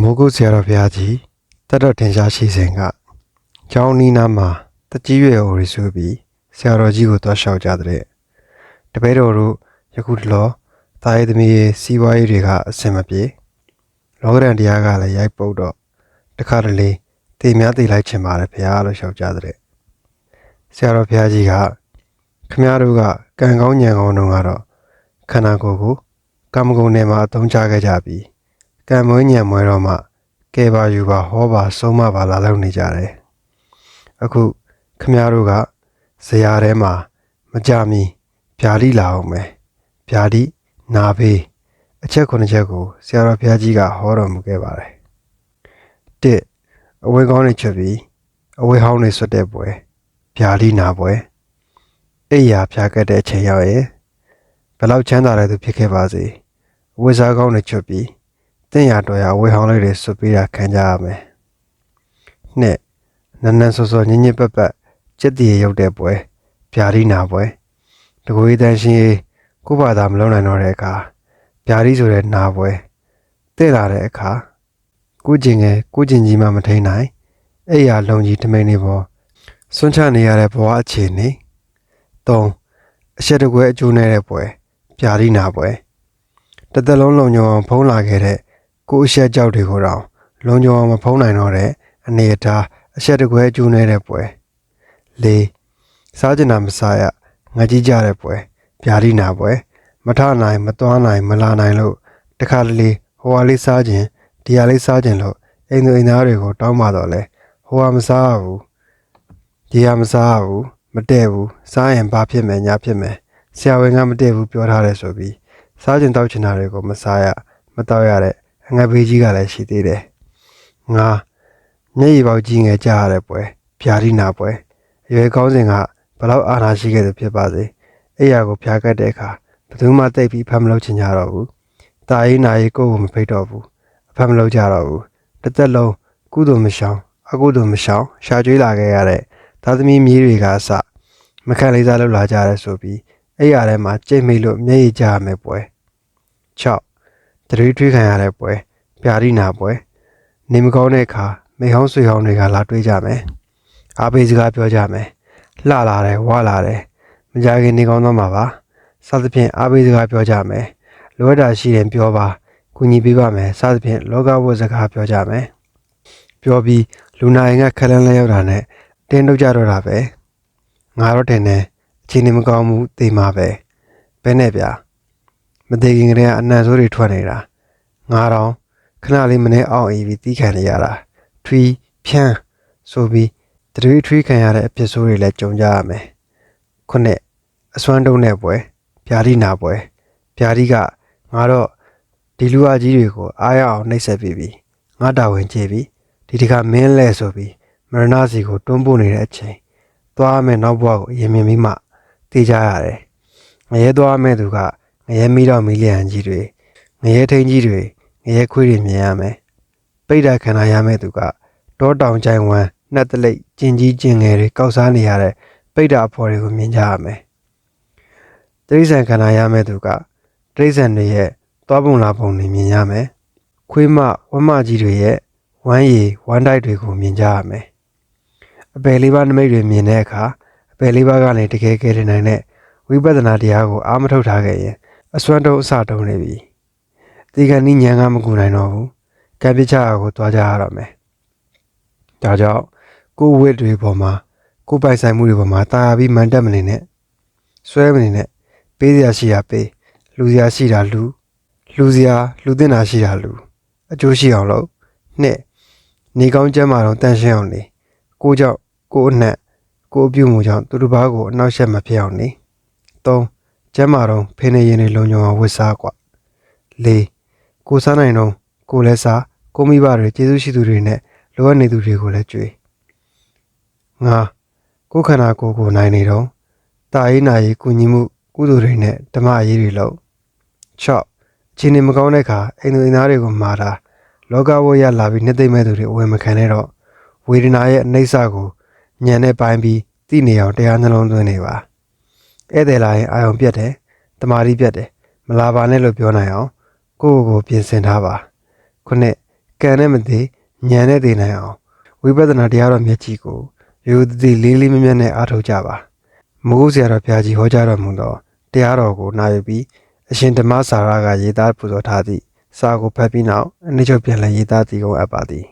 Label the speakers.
Speaker 1: မိုးကုတ်ဆရာတော်ဘုရားကြီးတတ်တော်ထင်ရှားရှိစဉ်ကကျောင်းနီးနားမှာတကြီးရွယ်အိုရီဆိုပြီးဆရာတော်ကြီးကိုတွားလျှောက်ကြတဲ့တပည့်တော်တို့ယခုတလောတာရေးသမီးရေးစီးပွားရေးတွေကအဆင်မပြေလောကရန်တရားကလည်းရိုက်ပုတ်တော့တခါတလေတေများတေလိုက်ချင်ပါတယ်ဘုရားလို့လျှောက်ကြတဲ့ဆရာတော်ဘုရားကြီးကခမည်းတော်ကကံကောင်းညံကောင်းတုန်းကတော့ခန္ဓာကိုယ်ကိုကာမဂုဏ်နဲ့မှာအသုံးချခဲ့ကြပြီး ကံမွေးညံမွဲတော့မှကဲပါယူပါဟောပါဆုံးမပါလာလောက်နေကြတယ်အခုခမည်းတော်ကဇရာထဲမှာမကြမီဗျာတိလာအောင်မယ်ဗျာတိနာဖေးအချက်ခုနှစ်ချက်ကိုဆရာတော်ဘုရားကြီးကဟောတော်မူခဲ့ပါတယ်တစ်အဝေးကောင်းနေချက်ပြီးအဝေးဟောင်းနေဆွတ်တဲ့ပွဲဗျာတိနာပွဲအိယာဖျားကက်တဲ့အချိန်ရောက်ရဲ့ဘယ်လောက်ချမ်းသာတဲ့သူဖြစ်ခဲ့ပါစေအဝေးစားကောင်းနေချက်ပြီးတ င့်ရတော်ရဝေဟောင်းလေးတွေဆွပေးတာခံကြရမယ်။နှစ်နန်းနန်းစောစောညင်ညစ်ပတ်ပတ်စက်တည်ရုပ်တဲ့ပွဲဗျာဒီနာပွဲတကွေးတန်းရှင်ရေးကိုယ့်ဘာသာမလုံးနိုင်တော့တဲ့အခါဗျာဒီဆိုတဲ့နာပွဲတဲ့လာတဲ့အခါကိုကျင်ငယ်ကိုကျင်ကြီးမှမထိန်နိုင်အဲ့ရလုံကြီးထမိန်နေပေါ်စွန့်ချနေရတဲ့ဘဝအခြေအနေ၃အချက်တကွဲအကျိုးနဲ့တဲ့ပွဲဗျာဒီနာပွဲတစ်သက်လုံးလုံညုံအောင်ဖုံးလာခဲ့တဲ့ ကိုအဆက်ကြောက်တွေကိုတော့လုံညုံအောင်မဖုံးနိုင်တော့တဲ့အနေအထားအဆက်တကွဲအကျိုးနေတဲ့ပွဲ၄စားကျင်တာမစားရငကြည့်ကြတဲ့ပွဲဗျာဒီနာပွဲမထနိုင်မသွားနိုင်မလာနိုင်လို့တခါတလေဟိုဟာလေးစားခြင်းဒီဟာလေးစားခြင်းလို့အိမ်သူအိမ်သားတွေကိုတောင်းပါတော့လဲဟိုဟာမစားရဘူးဒီဟာမစားရဘူးမတည့်ဘူးစားရင်ဘာဖြစ်မယ်ညာဖြစ်မယ်ဆရာဝန်ကမတည့်ဘူးပြောထားတယ်ဆိုပြီးစားကျင်တောက်ချင်တာတွေကိုမစားရမတောက်ရတဲ့ အငတ်ဘေးကြီးကလည်းရှိသေးတယ်။ငါမျက်ရည်ပေါက်ကြီးငယ်ကြရတဲ့ပွဲဗျာဒီနာပွဲအရွယ်ကောင်းစဉ်ကဘလောက်အာနာရှိခဲ့သူဖြစ်ပါစေအဲ့ရကိုဖျားကတ်တဲ့အခါဘယ်သူမှတိတ်ပြီးဖမ်းမလို့ချင်ကြတော့ဘူး။တာရေးနာရေးကိုယ်ကိုမဖိတ်တော့ဘူး။အဖမ်းမလို့ကြတော့ဘူး။တစ်သက်လုံးကုသိုလ်မရှောင်အကုသိုလ်မရှောင်ရှာကျွေးလာခဲ့ရတဲ့သားသမီးမြေးတွေကအစမခံလေးစားလောက်လာကြရဲဆိုပြီးအဲ့ရထဲမှာကြိတ်မိလို့မျက်ရည်ကြရမယ်ပွဲ6တရေထွေးခံရတဲ့ပွဲ ပြာရိနာပွဲနေမကောင်းတဲ့အခါမိဟောင်းဆွေဟောင်းတွေကလာတွေးကြမယ်အားပေးစကားပြောကြမယ်လှလာတယ်ဝါလာတယ်မကြခင်နေကောင်းတော့မှာပါစသဖြင့်အားပေးစကားပြောကြမယ်လိုအပ်တာရှိရင်ပြောပါကူညီပေးပါမယ်စသဖြင့်လောကဝတ်စကားပြောကြမယ်ပြောပြီးလူနာရင်ကခက်လန်းလဲရောက်တာနဲ့တင်းထုတ်ကြတော့တာပဲငါတော့တင်နေအချိန်နေမကောင်းဘူးတေးမှာပဲဘဲနဲ့ဗျာမသေးခင်ကတည်းကအနံ့ဆိုးတွေထွက်နေတာငါတော့ ခဏလေးမနေအောင်အေးပြီးတီးခံနေရတာထွီးဖြန်းဆိုပြီးတရွေးထွေးခံရတဲ့အဖြစ်ဆိုးတွေလည်းကြုံကြရမယ်ခုနှစ်အစွမ်းတုံးတဲ့ပွဲဗျာဒီနာပွဲဗျာဒီကငါတော့ဒီလူအကြီးတွေကိုအားရအောင်နှိပ်စက်ပြီးပြီငါတာဝန်ကျေပြီဒီတခါမင်းလဲဆိုပြီးမရဏစီကိုတွန်းပို့နေတဲ့အချိန်သွားမယ်နောက်ဘဝကိုရင်မြင်ပြီးမှသိကြရတယ်ငရဲသွားမဲ့သူကငရဲမိတော့မီလီယံကြီးတွေငရဲထိန်ကြီးတွေင ရဲခွေးတွေမြင်ရမယ်ပိဋကခန္ဓာရမဲ့သူကတောတောင်ကြိုင်ဝမ်းနှက်တလိတ်ကျင်ကြီးကျင်ငယ်တွေကောက်စားနေရတဲ့ပိဋကအဖော်တွေကိုမြင်ကြရမယ်တိရစ္ဆာန်ခန္ဓာရမဲ့သူကတိရစ္ဆာန်တွေရဲ့သွားပုံလာပုံတွေမြင်ရမယ်ခွေးမဝမ်းမကြီးတွေရဲ့ဝမ်းရည်ဝမ်းတိုက်တွေကိုမြင်ကြရမယ်အပယ်လေးပါးနမိတ်တွေမြင်တဲ့အခါအပယ်လေးပါးကနေတကယ်ကယ်တင်နိုင်တဲ့ဝိပဿနာတရားကိုအာမထုတ်ထားခဲ့ရင်အစွမ်းတုံးအစတုံးနေပြီ ဒီကနေ့ညံကမကူနိုင်တော့ဘူးကံပြချရာကိုသွားကြရတော့မယ်ဒါကြောင့်ကိုဝစ်တွေပေါ်မှာကိုပိုင်ဆိုင်မှုတွေပေါ်မှာတာယာပြီးမန်တက်မနေနဲ့ဆွဲမနေနဲ့ပေးစရာရှိတာပေးလူစရာရှိတာလူလူစရာလူသင့်တာရှိတာလူအကျိုးရှိအောင်လုပ်နှစ်နေကောင်းကျမ်းမာတော့တန်ရှင်းအောင်နေကိုကြောင့်ကိုအနှက်ကိုအပြုမှုကြောင့်သူတစ်ပါးကိုအနောက်ရှက်မဖြစ်အောင်နေ၃ကျမ်းမာတော့ဖိနေရင်တွေလုံခြုံအောင်ဝတ်စားကွာ၄ ကိုစားနိုင်တော့ကိုလည်းစားကိုမိဘတွေကျေးဇူးရှိသူတွေနဲ့လိုအပ်နေသူတွေကိုလည်းကြွေးငါကိုခန္ဓာကိုယ်ကိုနိုင်နေတော့တာရေးနာရေးကုညီမှုကုသိုလ်တွေနဲ့ဓမ္မအရေးတွေလုပ်၆အချိန်နေမကောင်းတဲ့အခါအိမ်သူအိမ်သားတွေကိုမာတာလောကဝရလာပြီးနှစ်သိမ့်မဲ့သူတွေအဝယ်မခံနဲ့တော့ဝေဒနာရဲ့အနှိမ့်စကိုညံနဲ့ပိုင်းပြီးသိနေအောင်တရားနှလုံးသွင်းနေပါဧည့်သည်လာရင်အာယုံပြတ်တယ်တမာတိပြတ်တယ်မလာပါနဲ့လို့ပြောနိုင်အောင် ကိုယ့်ကိုယ်ကိုပြင်ဆင်ထားပါခုနှစ်ကံနဲ့မသေးဉာဏ်နဲ့သိနိုင်အောင်ဝိပဿနာတရားတော်မြတ်ကြီးကိုရိုးသည်လေးလေးမြတ်မြတ်နဲ့အားထုတ်ကြပါမဟုတ်ဆရာတော်ဘုရားကြီးဟောကြားတော်မူသောတရားတော်ကိုနာယူပြီးအရှင်ဓမ္မစာရကရေးသားပူဇော်ထားသည့်စာကိုဖတ်ပြီးနောက်အနည်းချုပ်ပြန်လည်ရေးသားတည်ကုန်အပ်ပါသည်